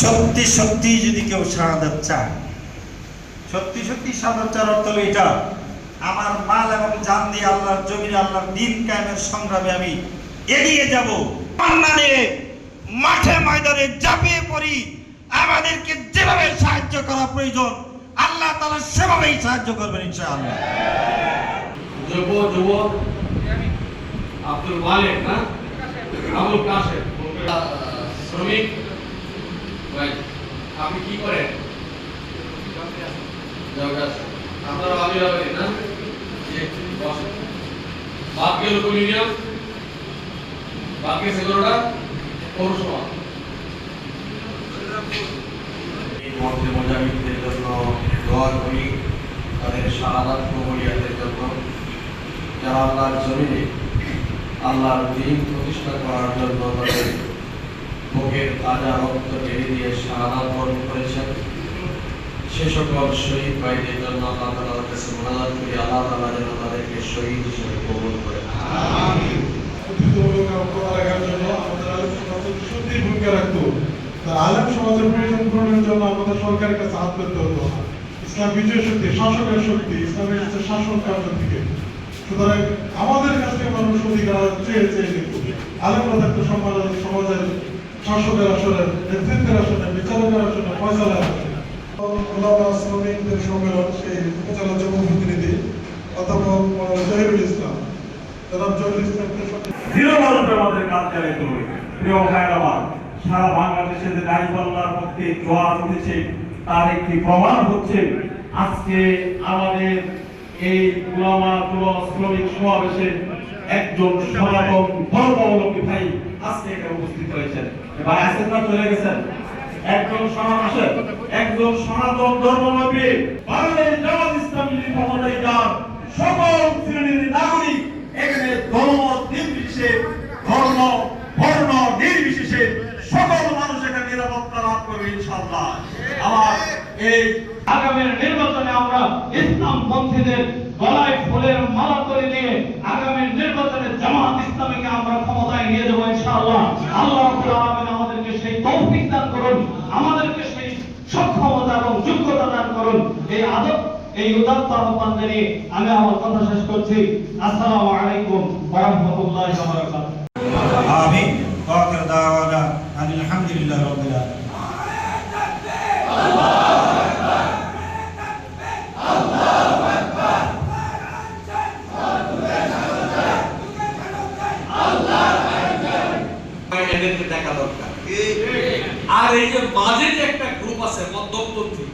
সত্যি সত্যি যদি কেউ শাহাদাত চায়, সত্যি সত্যি শাহাদাত চাওয়ার অর্থ হলো এটা, আমার মাল এবং জান দিয়ে আল্লাহর জমিনে আল্লাহর দিন কায়েমের সংগ্রামে আমি এগিয়ে যাব। পান্নানে মাঠে ময়দানে ঝাঁপিয়ে পড়ি। আমাদেরকে যেভাবে সাহায্য করা প্রয়োজন, আল্লাহ তাআলা সেভাবেই সাহায্য করবেন ইনশাআল্লাহ। যুব, যুবক, আব্দুল মালিক, না? আবুল কাশেম। শ্রমিক ভাই আপনি কি করেন? আপনারা আমির আবেদি না? গেল কোন ইউনিয়ন? বাদ গেছে পৌরসভা। মধ্যে মুজাহিদদের জন্য আল্লাহর জমিনে আল্লাহর দিন প্রতিষ্ঠা করার জন্য তাদের বুকের তাজা রক্ত ঢেলে দিয়ে শাহাদাত বরণ করেছেন। সে সকল শহীদ ভাইদের জন্য আল্লাহ তাআলার কাছে করি আল্লাহ তাআলা যেন তাদেরকে শহীদ হিসেবে কবুল জন্য আমাদের কাছে শাসন সুতরাং আমাদের কাছ থেকে মানুষ চেয়ে সমাজের শাসকের আসনে, নেতৃত্বের আসনে, বিচারকের আসনে, ফয়সালার আসনে। শ্রমিকদের সম্মেলন, সেই উপজেলা প্রতিনিধি অধ্যাপক জহিরুল ইসলাম। জনাব জহিরুল ইসলামকে দৃঢ়ভাবে আমাদের কাজ চালিয়ে হবে প্রিয় ভাইয়ের সারা বাংলাদেশে যে দাঁড়িপাল্লার পক্ষে জোয়ার উঠেছে, তার একটি প্রমাণ হচ্ছে, আজকে আমাদের এই উলামা শ্রমিক সমাবেশে একজন সনাতন ধর্মাবলম্বী ভাই আজকে এখানে উপস্থিত হয়েছেন। আছেন না চলে গেছেন। একজন সনাতন একজন সনাতন ধর্মাবলম্বী বাংলাদেশ জামাত ইসলামী যান সকল শ্রেণির নাগরিক এখানে ধর্ম নির্বিশেষে, ধর্ম, বর্ণ নির্বিশেষে সকল মানুষ এখানে নিরাপত্তা লাভ করবে আমার এই আগামী নির্বাচনে আমরা ইসলাম পন্থীদের গলায় ফুলের মালা করে দিয়ে আগামী নির্বাচনে জামাত ইসলামীকে আমরা ক্ষমতায় নিয়ে দেবো ইনশাআল্লাহ আল্লাহ রাব্বুল আলামিন আমাদেরকে সেই তৌফিক দান করুন আমাদেরকে সেই সক্ষমতা এবং যোগ্যতা দান করুন। এই আদব এই উদাত্ত আহ্বান জানিয়ে আমি আমার কথা শেষ করছি। আসসালামু আলাইকুম ওয়া রাহমাতুল্লাহি ওয়া বারাকাতুহু আমিন। ওয়াকির দাওয়ানা আনিল হামদুলিল্লাহ রাব্বিল আলামিন। দেখা দরকার। আর এই যে মাঝে যে একটা গ্রুপ আছে মধ্যপন্থী